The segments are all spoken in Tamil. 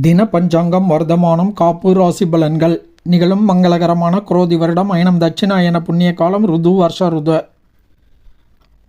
தின பஞ்சாங்கம் வர்த்தமானம் காப்பு ராசி பலன்கள். நிகழும் மங்களகரமான குரோதி வருடம் அயனம் தட்சிணாயன புண்ணிய காலம் ருது வருஷ ருது.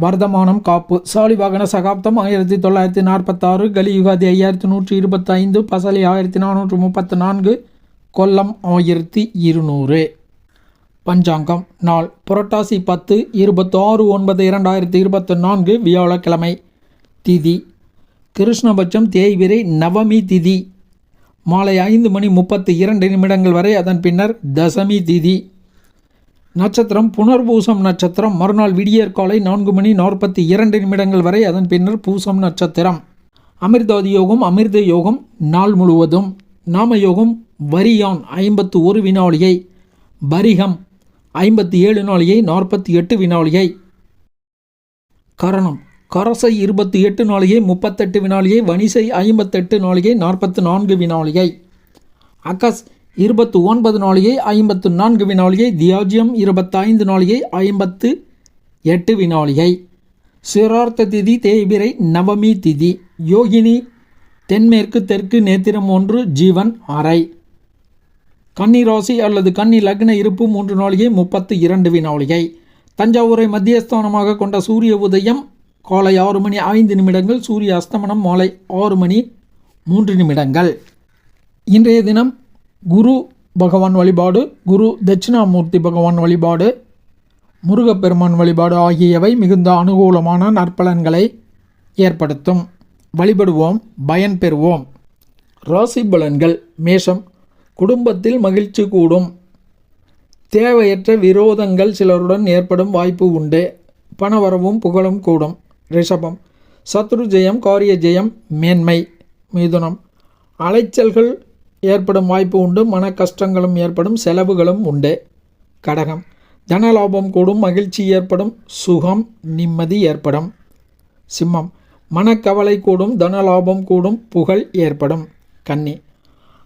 வர்த்தமானம் காப்பு. சாலிவாகன சகாப்தம் ஆயிரத்தி தொள்ளாயிரத்தி நாற்பத்தாறு. கலியுகாதி ஐயாயிரத்தி நூற்றி இருபத்தைந்து. பசலி ஆயிரத்தி நானூற்று முப்பத்து நான்கு. கொல்லம் ஆயிரத்தி இருநூறு. பஞ்சாங்கம் நாள். புரட்டாசி பத்து இருபத்தாறு ஒன்பது இரண்டாயிரத்தி இருபத்தி நான்கு வியாழக்கிழமை. திதி. கிருஷ்ணபட்சம் தேய்விரை நவமி திதி. மாலை ஐந்து மணி முப்பத்தி இரண்டு நிமிடங்கள் வரை அதன் பின்னர் தசமி திதி. நட்சத்திரம் புனர்பூசம் நட்சத்திரம் மறுநாள் விடியற் காலை நான்கு மணி நாற்பத்தி இரண்டு நிமிடங்கள் வரை அதன் பின்னர் பூசம் நட்சத்திரம். அமிர்தாதி யோகம் அமிர்த யோகம் நாள் முழுவதும். நாம யோகம் வரியான் ஐம்பத்து ஒரு வினாளியை. பரிகம் ஐம்பத்தி ஏழு நாளிகை நாற்பத்தி எட்டு வினாளிகை கரணம் கரசை இருபத்தி எட்டு நாளிகை முப்பத்தெட்டு வினாளிகை வனிசை ஐம்பத்தெட்டு நாளிகை நாற்பத்து நான்கு வினாளிகை. அகஸ் இருபத்து ஒன்பது நாளிகை ஐம்பத்து நான்கு வினாளிகை தியாஜியம் இருபத்தைந்து நாளிகை ஐம்பத்து எட்டு வினாளிகை. சிரார்த்த திதி தேய்பிரை நவமி திதி. யோகினி தென்மேற்கு தெற்கு நேத்திரம் ஒன்று ஜீவன் அறை. கன்னி ராசி அல்லது கன்னி லக்ன இருப்பு மூன்று நாளிகை முப்பத்து இரண்டு வினாளிகை. தஞ்சாவூரை மத்தியஸ்தானமாக கொண்ட சூரிய உதயம் காலை ஆறு மணி ஐந்து நிமிடங்கள் சூரிய அஸ்தமனம் மாலை ஆறு மணி மூன்று நிமிடங்கள். இன்றைய தினம் குரு பகவான் வழிபாடு குரு தட்சிணாமூர்த்தி பகவான் வழிபாடு முருகப்பெருமான் வழிபாடு ஆகியவை மிகுந்த அனுகூலமான நற்பலன்களை ஏற்படுத்தும். வழிபடுவோம் பயன் பெறுவோம். ராசி பலன்கள் மேஷம் குடும்பத்தில் மகிழ்ச்சி கூடும். தேவையற்ற விரோதங்கள் சிலருடன் ஏற்படும் வாய்ப்பு உண்டு. பணவரவும் புகழும் கூடும். ரிஷபம். சத்ரு ஜெயம் காரிய ஜெயம் மேன்மை மிதுனம். அலைச்சல்கள் ஏற்படும் வாய்ப்பு உண்டு மன கஷ்டங்களும் ஏற்படும் செலவுகளும் உண்டு. கடகம். தனலாபம் கூடும் மகிழ்ச்சி ஏற்படும் சுகம் நிம்மதி ஏற்படும். சிம்மம். மனக்கவலை கூடும் தனலாபம் கூடும் புகழ் ஏற்படும். கன்னி.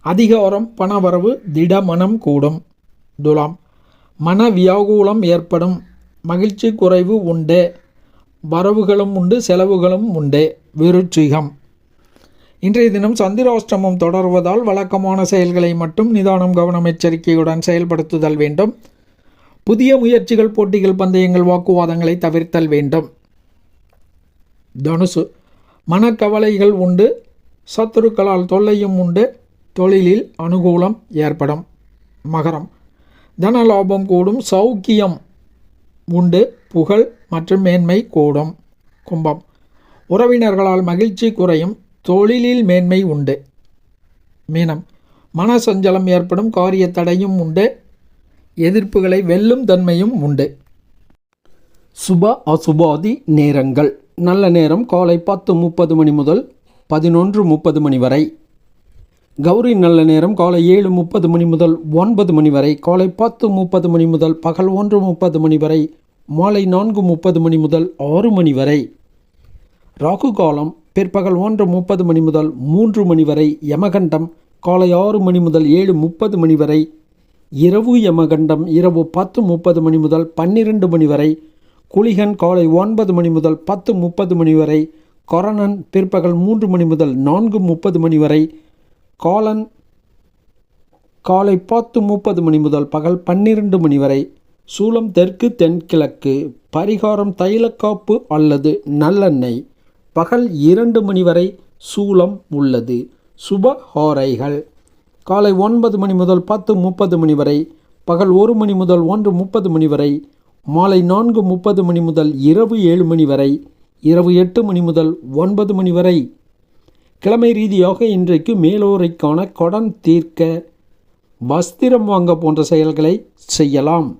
அதிகாரம் பணவரவு திடமனம் கூடும். துலாம். மன வியாகுலம் ஏற்படும் மகிழ்ச்சி குறைவு உண்டு. வரவுகளும் உண்டு செலவுகளும் உண்டு. விருச்சிகம். இன்றைய தினம் சந்திராஷ்டமம் தொடர்வதால் வழக்கமான செயல்களை மட்டும் நிதானம் கவனம் எச்சரிக்கையுடன் செயல்படுத்துதல் வேண்டும். புதிய முயற்சிகள் போட்டிகள் பந்தயங்கள் வாக்குவாதங்களை தவிர்த்தல் வேண்டும். தனுசு. மனக்கவலைகள் உண்டு சத்துருக்களால் தொல்லையும் உண்டு தொழிலில் அனுகூலம் ஏற்படும். மகரம். தனலாபம் கூடும் சௌக்கியம் உண்டு புகழ் மற்றும் மேன்மை கூடும். கும்பம். உறவினர்களால் மகிழ்ச்சி குறையும். தொழிலில் மேன்மை உண்டு. மீனம். மனசஞ்சலம் ஏற்படும். காரிய தடையும் உண்டு. எதிர்ப்புகளை வெல்லும் தன்மையும் உண்டு. சுப அசுபாதி நேரங்கள். நல்ல நேரம் காலை பத்து முப்பது மணி முதல் பதினொன்று முப்பது மணி வரை. கௌரி நல்ல நேரம் காலை ஏழு முப்பது மணி முதல் ஒன்பது மணி வரை. காலை பத்து முப்பது மணி முதல் பகல் ஒன்று முப்பது மணி வரை. மாலை நான்கு முப்பது மணி முதல் ஆறு மணி வரை. ராகு காலம் பிற்பகல் ஒன்று முப்பது மணி முதல் மூன்று மணி வரை யமகண்டம். காலை ஆறு மணி முதல் ஏழு முப்பது மணி வரை. இரவு யமகண்டம் இரவு பத்து முப்பது மணி முதல் பன்னிரண்டு மணி வரை. குளிகன் காலை ஒன்பது மணி முதல் பத்து முப்பது மணி வரை. கொரணன் பிற்பகல் மூன்று மணி முதல் நான்கு முப்பது மணி வரை. காலன் காலை பத்து முப்பது மணி முதல் பகல் பன்னிரண்டு மணி வரை. சூலம் தெற்கு தென்கிழக்கு பரிகாரம் தைலக்காப்பு அல்லது நல்லெண்ணெய். பகல் இரண்டு மணி வரை சூலம் உள்ளது. சுப ஹோரைகள். காலை ஒன்பது மணி முதல் பத்து முப்பது மணி வரை பகல் ஒரு மணி முதல் ஒன்று முப்பது மணி வரை மாலை நான்கு முப்பது மணி முதல் இரவு ஏழு மணி வரை இரவு எட்டு மணி முதல் ஒன்பது மணி வரை. கிழமை ரீதியாக இன்றைக்கு மேலோரைக்கான கடன் தீர்க்க வஸ்திரம் வாங்க போன்ற செயல்களை செய்யலாம்.